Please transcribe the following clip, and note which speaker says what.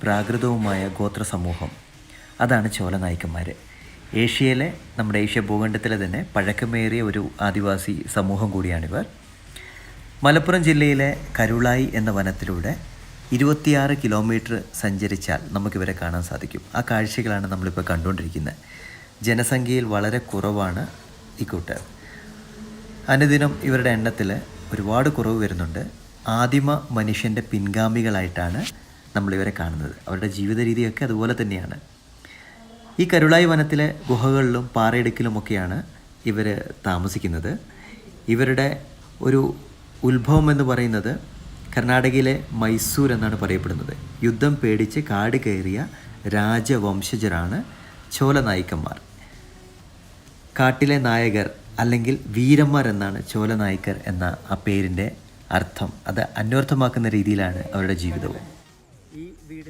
Speaker 1: പ്രാകൃതവുമായ ഗോത്ര സമൂഹം അതാണ് ചോല നായ്ക്കന്മാർ ഏഷ്യയിലെ നമ്മുടെ ഏഷ്യ ഭൂഖണ്ഡത്തിലെ തന്നെ പഴക്കമേറിയ ഒരു ആദിവാസി സമൂഹം കൂടിയാണിവർ മലപ്പുറം ജില്ലയിലെ കരുളായി എന്ന വനത്തിലൂടെ ഇരുപത്തിയാറ് കിലോമീറ്റർ സഞ്ചരിച്ചാൽ നമുക്കിവരെ കാണാൻ സാധിക്കും. ആ കാഴ്ചകളാണ് നമ്മളിപ്പോൾ കണ്ടുകൊണ്ടിരിക്കുന്നത്. ജനസംഖ്യയിൽ വളരെ കുറവാണ് ഈ കൂട്ടർ. അനുദിനം ഇവരുടെ എണ്ണത്തിൽ ഒരുപാട് കുറവ് വരുന്നുണ്ട്. ആദിമ മനുഷ്യന്റെ പിൻഗാമികളായിട്ടാണ് നമ്മളിവരെ കാണുന്നത്. അവരുടെ ജീവിത രീതിയൊക്കെ അതുപോലെ തന്നെയാണ്. ഈ കരുളായി വനത്തിലെ ഗുഹകളിലും പാറയിടുക്കിലുമൊക്കെയാണ് ഇവർ താമസിക്കുന്നത്. ഇവരുടെ ഒരു ഉത്ഭവം എന്ന് പറയുന്നത് കർണാടകയിലെ മൈസൂർ എന്നാണ് പറയപ്പെടുന്നത്. യുദ്ധം പേടിച്ച് കാട് കയറിയ രാജവംശജരാണ് ചോല നായിക്കന്മാർ കാട്ടിലെ നായകർ അല്ലെങ്കിൽ വീരന്മാർ എന്നാണ് ചോല എന്ന ആ പേരിന്റെ അർത്ഥം. അത് അന്വർത്ഥമാക്കുന്ന രീതിയിലാണ് അവരുടെ ജീവിതവും.